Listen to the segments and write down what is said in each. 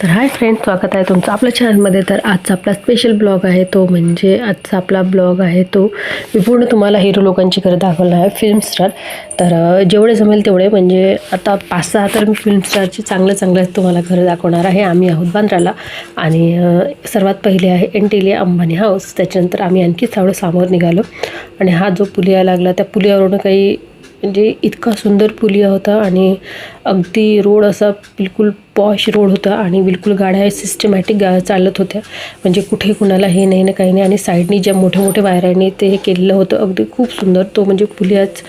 तर hi friend स्वागत आहे तुमचं आपल्या चॅनलमध्ये तर आजचा आपला स्पेशल ब्लॉग आहे तो म्हणजे आजचा आपला ब्लॉग आहे तो मी पूर्ण तुम्हाला हिरो लोकांची घरं दाखवला आहे फिल्म स्टार तर जेवढे जमेल तेवढे म्हणजे आता पाच सहा तर मी फिल्म स्टारची चांगलं चांगले तुम्हाला घरं दाखवणार आहे. आम्ही आहोत बांद्राला आणि सर्वात पहिले आहे एंटेलिया अंबानी हाऊस त्याच्यानंतर आम्ही आणखी थोडं समोर निघालो आणि हा जो पुलिया लागला त्या पुलियावरून काही म्हणजे इतका सुंदर पुलिया होता आणि अगदी रोड असा बिलकुल पॉश रोड होता आणि बिलकुल गाड्या सिस्टमॅटिक गा चालत होत्या. म्हणजे कुठे कुणाला हे नाही ना काही नाही. आणि साईडनी ज्या मोठ्या मोठ्या वायरांनी ते हे केलेलं होतं अगदी खूप सुंदर. तो म्हणजे पुलियाच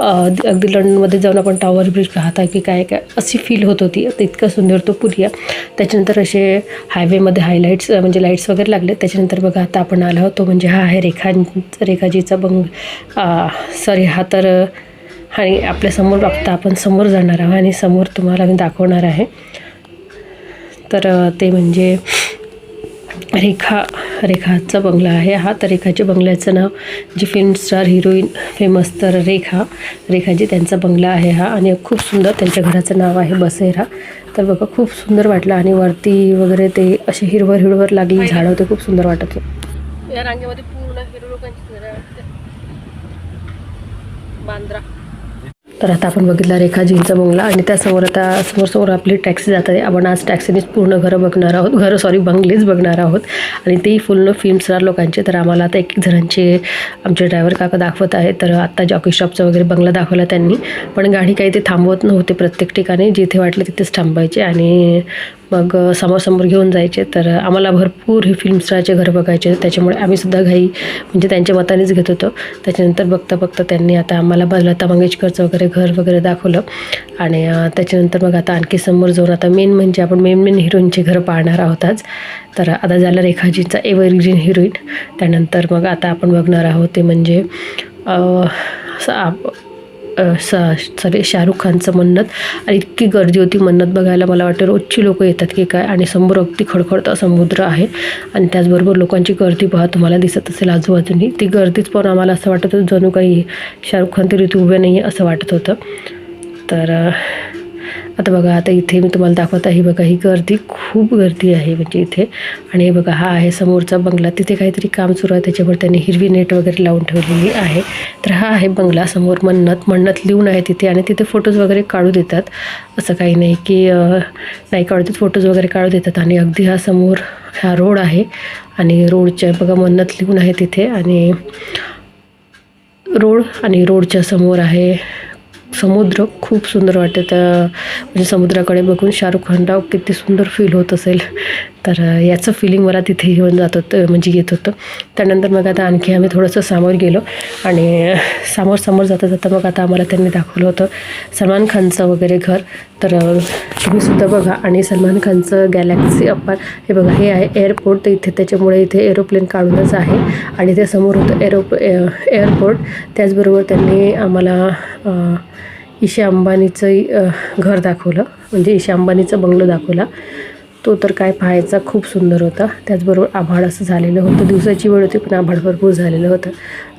अगदी लंडनमध्ये जाऊन आपण टॉवर ब्रिज पाहता की काय काय अशी फील होत होती. इतका सुंदर तो पुलिया. त्याच्यानंतर असे हायवेमध्ये हायलाईट्स म्हणजे लाईट्स वगैरे लागले. त्याच्यानंतर बघा आता आपण आलो होतो म्हणजे हा आहे रेखा रेखाजीचा बंग सॉरी हा तर आणि आपल्यासमोर बघता आपण समोर जाणार आहोत आणि समोर तुम्हाला मी दाखवणार आहे. तर ते म्हणजे रेखा रेखाचा बंगला आहे हा. तर रेखाच्या बंगल्याचं नाव जी फिल्म स्टार हिरोईन फेमस तर रेखा रेखाजी त्यांचा बंगला आहे हा. आणि खूप सुंदर त्यांच्या घराचं नाव आहे बसेरा. तर बघा खूप सुंदर वाटलं. आणि वरती वगैरे ते असे हिरवर हिरवर लागली झाडं होते. खूप सुंदर वाटत होते. या रांगेमध्ये पूर्ण हिरो लोकांची बांद्रा. तर आता आपण बघितला रेखाजींचा बंगला आणि त्यासमोर आता समोर समोर आपली टॅक्सी जात आहे. आपण आज टॅक्सीनेच पूर्ण घरं बघणार आहोत. घरं सॉरी बंगलेच बघणार आहोत. आणि तेही फुल फिल्म स्टार लोकांचे. तर आम्हाला आता एक एक जणांचे आमचे ड्रायव्हर काका दाखवत आहे तर आत्ता जॉकी शॉपचा वगैरे बंगला दाखवला त्यांनी. पण गाडी काही ते थांबवत नव्हते प्रत्येक ठिकाणी. जिथे वाटलं तिथेच थांबायचे. आणि मग समोर समोर घेऊन जायचे. तर आम्हाला भरपूर हे फिल्म स्टारचे घर बघायचे. त्याच्यामुळे आम्हीसुद्धा घाई म्हणजे त्यांच्या मतानेच घेत होतो. त्याच्यानंतर बघता बघता त्यांनी आता आम्हाला ब- लता मंगेशकरचं वगैरे घर वगैरे दाखवलं. आणि त्याच्यानंतर मग आता आणखी समोर जाऊन आता मेन म्हणजे आपण मेन मेन हिरोईनचे घर पाहणार आहोत आज. तर आता झालं रेखाजींचा एव्हरग्रीन हिरोईन त्यानंतर मग आता आपण बघणार आहोत ते म्हणजे असं आप- सॉरी शाहरुख खानचं मन्नत. आणि इतकी गर्दी होती मन्नत बघायला मला वाटतं रोजची लोकं येतात की काय आणि समोर अगदी खडखडता समुद्र आहे. आणि त्याचबरोबर लोकांची गर्दी पहा तुम्हाला दिसत असेल आजूबाजूनी. ती गर्दीच पण आम्हाला असं वाटत होतं जणू काही शाहरुख खान तरी उभे नाही आहे असं वाटत होतं. तर आता बघा आता इथे मी तुम्हाला दाखवत आहे बघा ही गर्दी खूप गर्दी आहे म्हणजे इथे. आणि हे बघा हा आहे समोरचा बंगला. तिथे काहीतरी काम सुरू आहे त्याच्यावर त्यांनी हिरवी नेट वगैरे लावून ठेवलेली आहे. तर हा आहे बंगला समोर मन्नत मन्नत लिहून आहे तिथे आणि तिथे फोटोज वगैरे काढू देतात. असं काही नाही की नाही काढू देत फोटोज वगैरे काढू देतात. आणि अगदी हा समोर हा रोड आहे आणि रोडच्या बघा मन्नत लिहून आहे तिथे. आणि रोड आणि रोडच्या समोर आहे समुद्र खूप सुंदर वाटते. त्या म्हणजे समुद्राकडे बघून शाहरुख खानला किती सुंदर फील होत असेल. तर याचं फिलिंग मला तिथे घेऊन जात होतं म्हणजे येत होतं. त्यानंतर मग आता आणखी आम्ही थोडंसं समोर गेलो आणि समोर समोर जाता जाता मग आता आम्हाला त्यांनी दाखवलं होतं सलमान खानचं वगैरे घर. तर तुम्हीसुद्धा तुम्ही सुद्धा बघा आणि सलमान खानचं गॅलॅक्सी अप्पार हे बघा हे आहे एअरपोर्ट तर इथे त्याच्यामुळे इथे एरोप्लेन काढूनच आहे आणि ते समोर होतं एरोप एअरपोर्ट त्याचबरोबर त्यांनी आम्हाला ईशा अंबानीचं घर दाखवलं. म्हणजे ईशा अंबानीचं बंगलो दाखवला. तो तर काय पाहायचा खूप सुंदर होता. त्याचबरोबर आभाळ असं झालेलं होतं. दिवसाची वेळ होती पण आभाळ भरपूर झालेलं होतं.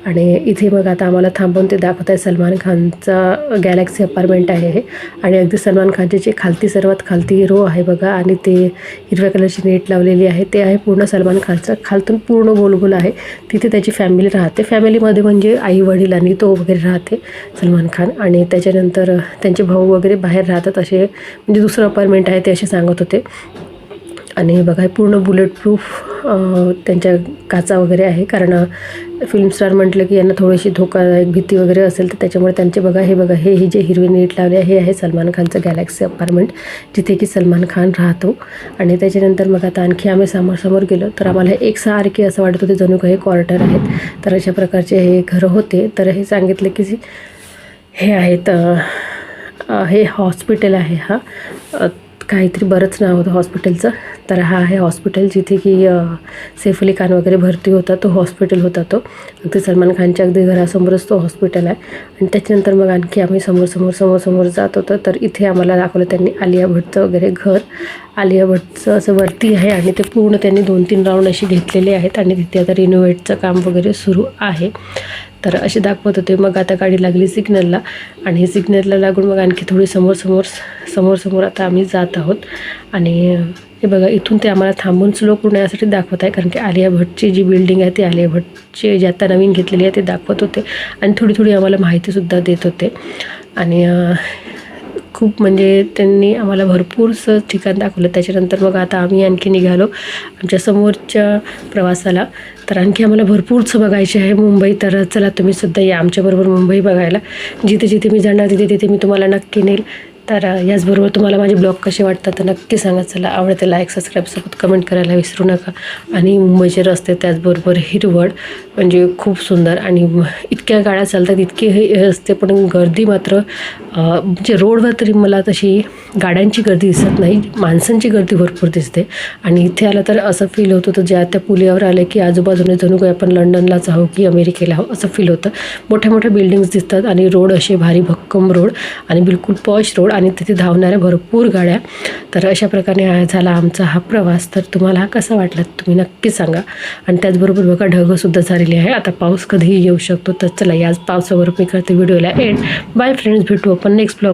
आणि इथे मग आता आम्हाला थांबवून ते दाखवत आहे सलमान खानचा गॅलेक्सी अपार्टमेंट आहे हे. आणि अगदी सलमान खानचे जे खालती सर्वात खालती रो आहे बघा. आणि ते हिरव्या कलरची नेट लावलेली आहे. ते आहे पूर्ण सलमान खानचं. खालतून पूर्ण गोलगोल आहे. तिथे त्याची फॅमिली राहते. फॅमिलीमध्ये म्हणजे आई वडील आणि तो वगैरे राहते सलमान खान. आणि त्याच्यानंतर त्यांचे भाऊ वगैरे बाहेर राहतात असे म्हणजे दुसरं अपार्टमेंट आहे ते असे सांगत होते. आणि बघा पूर्ण बुलेट प्रूफ त्यांच्या काचा वगैरे आहे. कारण फिल्म स्टार म्हटलं की यांना थोडीशी धोकादायक भीती वगैरे असेल तर त्याच्यामुळे त्यांचे बघा हे बघा हे ही जे हिरवे नीट लावले हे आहे सलमान खानचं गॅलेक्सी अपार्टमेंट जिथे की सलमान खान राहतो. आणि त्याच्यानंतर मग आता आणखी आम्ही समोर समोर गेलो तर आम्हाला एक सारखे असं वाटत होते जणू काही क्वार्टर आहेत. तर अशा प्रकारचे हे घरं होते. तर हे सांगितलं की हे आहेत हे हॉस्पिटल आहे हा. काहीतरी बरंच नाव होतं हॉस्पिटलचं. तर हा आहे हॉस्पिटल जिथे की अ, सैफ अली खान वगैरे भरती होता तो हॉस्पिटल होता तो. अगदी सलमान खानच्या अगदी घरासमोरच तो हॉस्पिटल आहे. आणि त्याच्यानंतर मग आणखी आम्ही समोर समोर समोर समोर जात होतो. तर इथे आम्हाला दाखवलं त्यांनी आलिया भट्टचं वगैरे घर. आलिया भट्टचं असं वरती आहे आणि ते पूर्ण त्यांनी दोन तीन राऊंड अशी घेतलेले आहेत. आणि तिथे आता रिनोव्हेटचं काम वगैरे सुरू आहे. तर असे दाखवत होते. मग आता गाडी लागली सिग्नलला आणि सिग्नलला लागून मग आणखी थोडी समोर समोर समोर समोर आता आम्ही जात आहोत. आणि हे बघा इथून ते आम्हाला थांबून स्लो करून यासाठी दाखवत आहे. कारण की आलिया भट्टची जी बिल्डिंग आहे ती आलिया भट्टची जी आता नवीन घेतलेली आहे ते दाखवत होते. आणि थोडी थोडी आम्हाला माहितीसुद्धा देत होते. आणि खूप म्हणजे त्यांनी आम्हाला भरपूरसं ठिकाण दाखवलं. त्याच्यानंतर मग आता आम्ही आणखी निघालो आमच्या समोरच्या प्रवासाला. तर आणखी आम्हाला भरपूरचं बघायचे आहे मुंबई. तर चला तुम्ही सुद्धा या आमच्याबरोबर मुंबई बघायला. जिथे जिथे मी जाणार तिथे तिथे मी तुम्हाला नक्की नेईल. तर याचबरोबर तुम्हाला माझे ब्लॉग कसे वाटतात तर नक्की सांगा. चला आवडते लाईक सबस्क्राईब सोबत कमेंट करायला विसरू नका. आणि मुंबईचे रस्ते त्याचबरोबर हिरवळ म्हणजे खूप सुंदर आणि म- इतक्या गाड्या चालतात इतके हे असते पण गर्दी मात्र म्हणजे रोडवर तरी मला तशी गाड्यांची गर्दी दिसत नाही माणसांची गर्दी भरपूर दिसते. आणि इथे आलं तर असं फील होत होतं ज्या त्या पुलावर आलं की आजूबाजूने जणू काही आपण लंडनलाच आहो की अमेरिकेला आहो असं फील होतं. मोठ्या मोठ्या बिल्डिंग्स दिसतात आणि रोड असे भारी भक्कम रोड आणि बिलकुल पॉश रोड आणि तिथे धावणाऱ्या भरपूर गाड्या. तर अशा प्रकारे हा झाला आमचा हा प्रवास. तर तुम्हाला हा कसा वाटला तुम्ही नक्की सांगा. आणि त्याचबरोबर बघा ढगंसुद्धा झालेली आहे. आता पाऊस कधीही येऊ शकतो तर चला याच पावसावर मी करते व्हिडिओला एंड बाय फ्रेंड्स भेटू आपण नेक्स्ट ब्लॉग